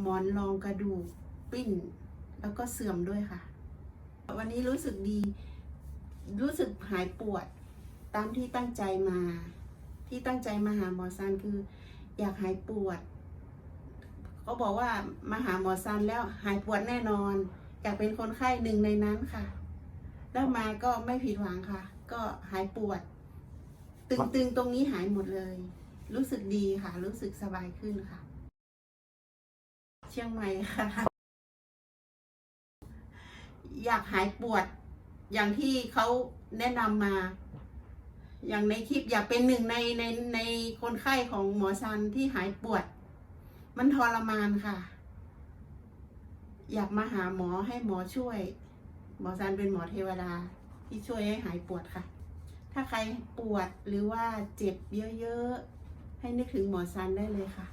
หมอนรองกระดูกปิ้น แล้วก็เสื่อมด้วยค่ะ วันนี้รู้สึกดี รู้สึกหายปวดตามที่ตั้งใจมา ที่ตั้งใจมาหาหมอซันคือ อยากหายปวดเขาบอกว่ามาหาหมอซันแล้วหายปวดแน่นอน อยากเป็นคนไข้หนึ่งในนั้นค่ะ แล้วมาก็ไม่ผิดหวังค่ะ ก็หายปวด ตึงๆตรงนี้หายหมดเลย รู้สึกดีค่ะ รู้สึกสบายขึ้นค่ะ ชียงใหม่ค่ะ อยากหายปวด อย่างที่เขาแนะนำมา อย่างในคลิปอยากเป็นหนึ่งในในในคนไข้ของหมอซันที่หายปวด มันทรมานค่ะ อยากมาหาหมอให้หมอช่วย หมอซันเป็นหมอเทวดาที่ช่วยให้หายปวดค่ะ ถ้าใครปวดหรือว่าเจ็บเยอะๆ ให้นึกถึงหมอซันได้เลยค่ะ